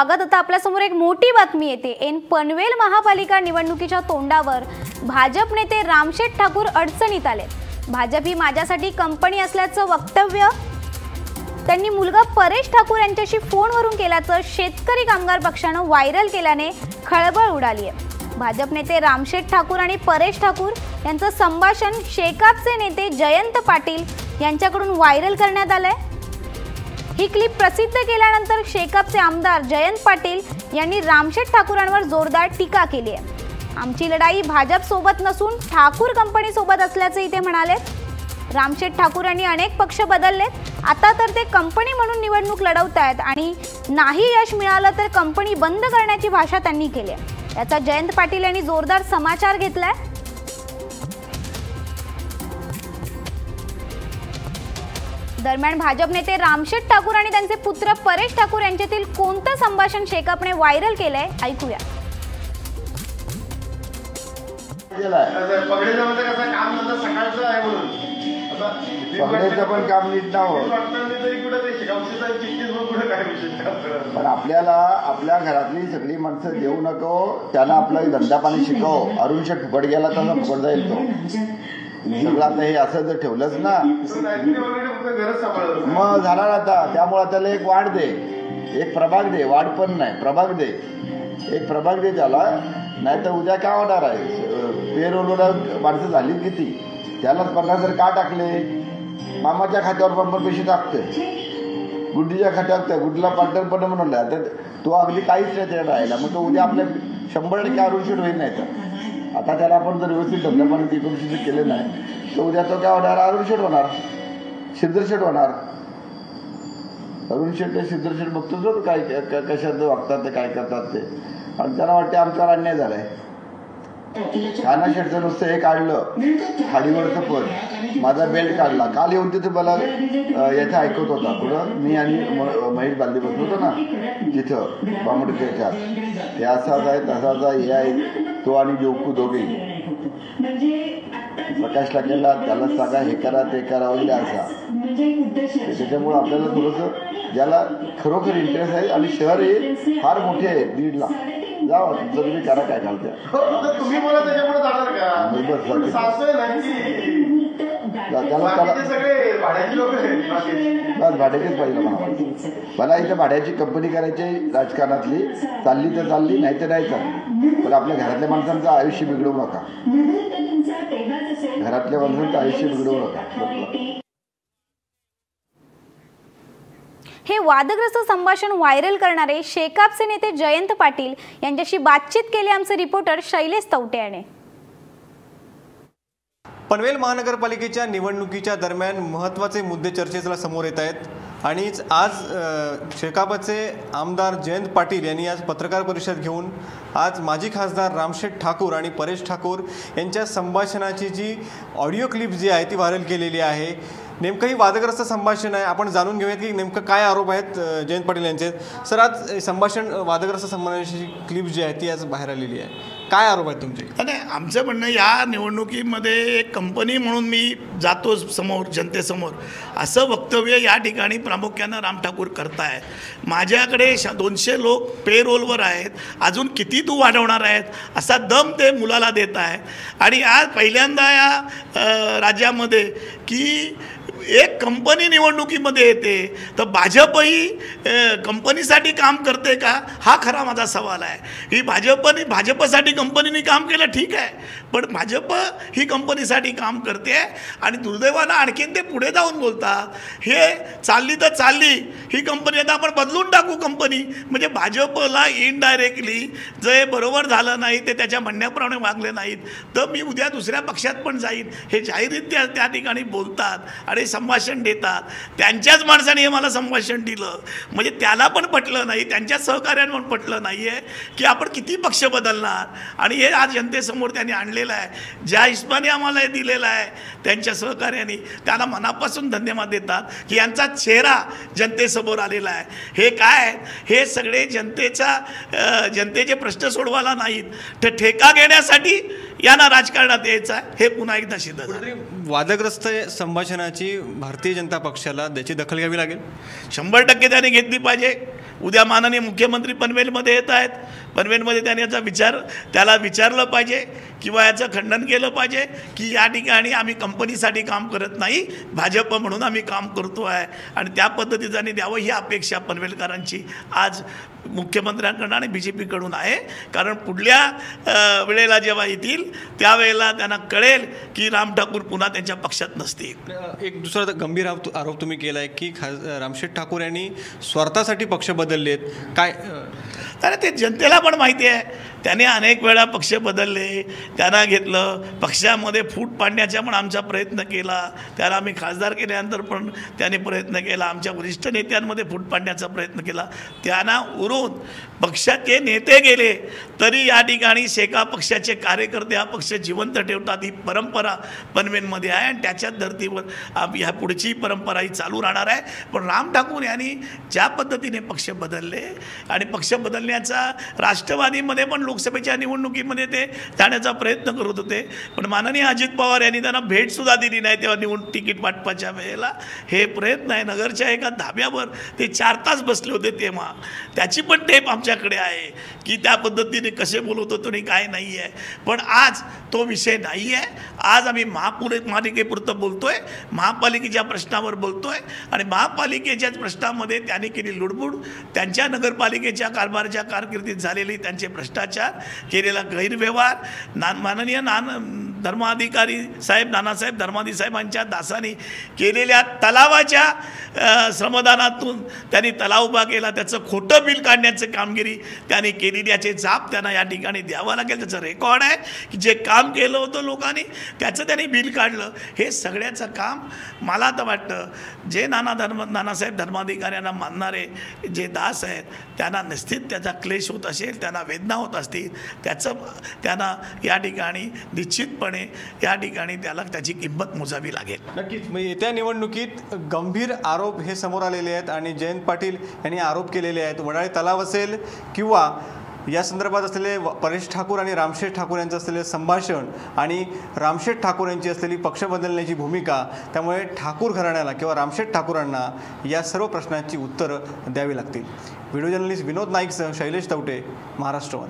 स्वागत. आता आपल्यासमोर एक मोठी बातमी येते. एन पनवेल महापालिका निवडणुकीच्या तोंडावर भाजप नेते रामशेठ ठाकूर अडचणीत आले. भाजप ही माझ्यासाठी कंपनी असल्याचं वक्तव्य. त्यांनी मुलगा परेश ठाकूर यांच्याशी फोनवरून केल्याचं शेतकरी कामगार पक्षानं व्हायरल केल्याने खळबळ उडाली आहे भाजप नेते रामशेठ ठाकूर आणि परेश ठाकूर यांचं संभाषण शेकापचे नेते जयंत पाटील यांच्याकडून व्हायरल करण्यात आलं आहे ही क्लिप प्रसिद्ध केल्यानंतर शेकअपचे आमदार जयंत पाटील यांनी रामशेठ ठाकूरांवर जोरदार टीका केली आहे. आमची लढाई भाजप सोबत नसून ठाकूर कंपनी सोबत असल्याचंही ते म्हणाले. रामशेठ ठाकूर यांनी अनेक पक्ष बदललेत आता तर ते कंपनी म्हणून निवडणूक लढवत आहेत आणि नाही यश मिळालं तर कंपनी बंद करण्याची भाषा त्यांनी केली आहे. याचा जयंत पाटील यांनी जोरदार समाचार घेतलाय. दरम्यान भाजप नेते रामशेठ ठाकूर आणि त्यांचे पुत्र परेश ठाकूर यांच्यातील कोणतं संभाषण शेकापने व्हायरल केलंय? ऐकूया. म्हणजे पण काम नीट पण आपल्याला आपल्या घरातली सगळी माणसं देऊ नको त्यांना आपला धंदा पाणी शिकव. अरुण शेठ फुकट गेला तर फुकट जाईल तो. सगळं आता हे असं जर ठेवलंच ना. मग झाला ना आता. त्यामुळे त्याला एक वाढ दे. एक प्रभाग दे. वाढ पण नाही. प्रभाग दे. एक प्रभाग दे त्याला. नाही तर उद्या काय होणार आहे? पेरोलवर माणसं झाली किती? त्यालाच पन्नास हजार का टाकले? मामाच्या खात्यावर पण पैसे टाकते? गुड्डीच्या खात्यावर त्या गुड्डीला पार्टनर पण म्हणून तर तो अगदी काहीच नाही त्याला राहिला. मग तो उद्या आपल्या शंभर टक्के आरुषीट होईल नाही तर आता त्याला आपण जर व्यवस्थित धंद्यापाणी एकोणशे केले नाही तर उद्या तो काय होणार? आरुषीट होणार. सिद्धरशेट होणार. अरुण शेट्टी ते बघतोच होतो काय कशात वागतात ते काय करतात ते. आणि त्यांना वाटते आमच्यावर अन्याय झालाय. काना शेटचं नुसतं हे काढलं. खाडीवरचं पद. माझा बेल्ट काढला. काल येऊन तिथे मला येथे ऐकत होता कुठं मी आणि म- महेश बालदी बसलो होतो ना तिथं बांबडपेठ्यात हे असाच आहे तसाच आहे हे आहे. तो आणि जोकू दोघे प्रकाशला केला त्याला सांगा हे करा ते करा वगैरे असा? त्याच्यामुळे आपल्याला थोडंसं ज्याला खरोखर इंटरेस्ट आहे आणि शहर हे फार मोठे आहे दीडला जावा तुमचं तुम्ही करा काय घालत्या हो, तुम्ही मला त्याच्यापुढे जाणार का? त्याला त्याला बस भाड्याचीच पाहिजे मला मला इथं भाड्याची कंपनी करायची आहे राजकारणातली. चालली तर चालली नाही तर नाही चालली. पण आपल्या घरातल्या माणसांचं आयुष्य बिघडवू नका. घरातल्या माणसांचं आयुष्य बिघडवू नका. हे वादग्रस्त संभाषण व्हायरल करणारे शेकापचे नेते जयंत पाटील यांच्याशी बातचीत केली आमचे रिपोर्टर शैलेश तवटे याने पनवेल महानगरपालिकेच्या निवडणुकीच्या दरम्यान महत्त्वाचे मुद्दे चर्चेला समोर येत आहेत. आणिच आज शेकापचे आमदार जयंत पाटील यांनी आज पत्रकार परिषद घेऊन आज माजी खासदार रामशेठ ठाकूर आणि परेश ठाकूर यांच्या संभाषणाची जी ऑडिओ क्लिप जी आहे ती व्हायरल केलेली आहे. नेमकं ही वादग्रस्त संभाषण आहे. आपण जाणून घेऊयात की नेमकं काय आरोप आहेत जयंत पाटील यांचे. सर आज संभाषण वादग्रस्त संभाषणाची क्लिप जी आहे ती आज बाहेर आलेली आहे. काय आरोप आहेत तुमचे? नाही आमचं म्हणणं या निवडणुकीमध्ये एक कंपनी म्हणून मी जातो समोर जनतेसमोर. असं वक्तव्य या ठिकाणी प्रामुख्यानं राम ठाकूर करतायत माझ्याकडे श दोनशे लोक पे रोलवर आहेत. अजून किती तू वाढवणार आहेत? असा दम ते मुलाला देत आहे आणि आज पहिल्यांदा या राज्यामध्ये की एक कंपनी निवडणुकीमध्ये येते तर भाजपही कंपनीसाठी काम करते का? हा खरा माझा सवाल आहे. ही भाजपनी भाजपसाठी कंपनीने काम केलं ठीक आहे. पण भाजप ही कंपनीसाठी काम करते आणि दुर्दैवानं आणखीन ते पुढे जाऊन बोलतात हे चालली तर चालली ही कंपनी आता आपण बदलून टाकू कंपनी. म्हणजे भाजपला इनडायरेक्टली जे बरोबर झालं नाही ते त्याच्या म्हणण्याप्रमाणे वागले नाहीत. तर मी उद्या दुसऱ्या पक्षात पण जाईन. हे जाहीररित्या त्या ठिकाणी बोलतात. आणि संभाषण देतात त्यांच्याच माणसाने हे मला संभाषण दिलं. म्हणजे त्याला पण पटलं नाही त्यांच्या सहकार्यानं पण पटलं नाही आहे की आपण किती पक्ष बदलणार. आणि हे आज जनतेसमोर त्यांनी आणलेलं आहे. ज्या हिशोबाने आम्हाला हे दिलेलं आहे त्यांच्या सहकार्याने त्याला मनापासून धन्यवाद देतात की यांचा चेहरा जनतेसमोर आलेला आहे. हे काय? आहे? हे सगळे जनतेचा जनतेचे प्रश्न सोडवायला नाहीत. तर ठेका घेण्यासाठी यांना राजकारणात यायचं आहे हे पुन्हा एकदा सिद्ध वादग्रस्त संभाषणाची भारतीय जनता पक्षाला त्याची दखल घ्यावी लागेल. शंभर टक्के त्याने घेतली पाहिजे. उद्या माननीय मुख्यमंत्री पनवेलमध्ये येत आहेत. पनवेलमध्ये त्याने याचा विचार त्याला विचारलं पाहिजे किंवा याचं खंडन केलं पाहिजे की या ठिकाणी आम्ही कंपनीसाठी काम करत नाही भाजप म्हणून आम्ही काम करतो आहे. आणि त्या पद्धतीचं आणि द्यावं ही अपेक्षा पनवेलकरांची आज मुख्यमंत्र्यांकडून आणि बी जे पीकडून आहे. कारण पुढल्या वेळेला जेव्हा येतील त्यावेळेला त्यांना कळेल की राम ठाकूर पुन्हा त्यांच्या पक्षात नसतील. एक दुसरा गंभीर आरोप तुम्ही केला आहे की खास रामशेठ ठाकूर यांनी स्वार्थासाठी पक्ष बदलले आहेत काय अरे ते जनतेला पण माहिती आहे. त्याने अनेक वेळा पक्ष बदलले. त्यांना घेतलं. पक्षामध्ये फूट पाडण्याचा पण आमचा प्रयत्न केला. त्याला आम्ही खासदार केल्यानंतर पण त्याने प्रयत्न केला. आमच्या वरिष्ठ नेत्यांमध्ये फूट पाडण्याचा प्रयत्न केला. त्यांना उरून पक्षाचे नेते गेले तरी या ठिकाणी शेका पक्षाचे कार्यकर्ते हा पक्ष जिवंत ठेवतात. ही परंपरा पनवेलमध्ये आहे आणि त्याच्याच धर्तीवर ह्या पुढची परंपरा ही चालू राहणार आहे. पण राम ठाकूर यांनी ज्या पद्धतीने पक्ष बदलले आणि पक्ष बदलण्याचा राष्ट्रवादीमध्ये पण लोकसभेच्या निवडणुकीमध्ये ते जाण्याचा प्रयत्न करत होते. पण माननीय अजित पवार यांनी त्यांना भेटसुद्धा दिली नाही तेव्हा निवड तिकीट वाटपाच्या वेळेला. हे प्रयत्न आहे. नगरच्या एका धाब्यावर ते चार तास बसले होते तेव्हा. त्याची पण टेप आमच्याकडे आहे की त्या पद्धतीने कसे बोलवतो होतो आणि काय नाही आहे. पण आज तो विषय नाही आहे. आज आम्ही महापुरे महापालिकेपुरतं बोलतोय. महापालिकेच्या प्रश्नावर बोलतोय. आणि महापालिकेच्याच प्रश्नामध्ये त्यांनी केली लुडबुड. त्यांच्या नगरपालिकेच्या कारभाराच्या कारकिर्दीत झालेली त्यांचे भ्रष्टाचार केलेला गैरव्यवहार ना माननीय नान धर्माधिकारी साहेब नानासाहेब धर्माधी साहेबांच्या दासानी केलेल्या तलावाच्या श्रमदानातून त्यांनी तलाव उभा केला त्याचं खोटं बिल काढण्याचं कामगिरी त्यांनी केलेली याचे जाप त्यांना या ठिकाणी द्यावं लागेल. त्याचं रेकॉर्ड आहे की जे काम केलं होतं लोकांनी त्याचं त्यांनी बिल काढलं. हे सगळ्याचं काम मला तर वाटतं जे नाना धर्म नानासाहेब धर्माधिकाऱ्यांना मानणारे जे दास आहेत त्यांना निश्चित त्याचा क्लेश होत असेल त्यांना वेदना होत असतील त्याचं त्यांना या ठिकाणी निश्चितपणे या ठिकाणी त्याला त्याची किंमत मोजावी लागेल. नक्कीच. येत्या निवडणुकीत गंभीर आरोप हे समोर आलेले आहेत आणि जयंत पाटील यांनी आरोप केलेले आहेत. वडाळी तलाव असेल किंवा या संदर्भात असलेले परेश ठाकूर आणि रामशेठ ठाकूर यांचं असलेले संभाषण आणि रामशेठ ठाकूर यांची असलेली पक्ष बदलण्याची भूमिका त्यामुळे ठाकूर घराण्याला किंवा रामशेठ ठाकूरांना या सर्व प्रश्नांची उत्तरं द्यावी लागतील. व्हिडिओ जर्नलिस्ट विनोद नाईकसह शैलेश तवटे महाराष्ट्रवन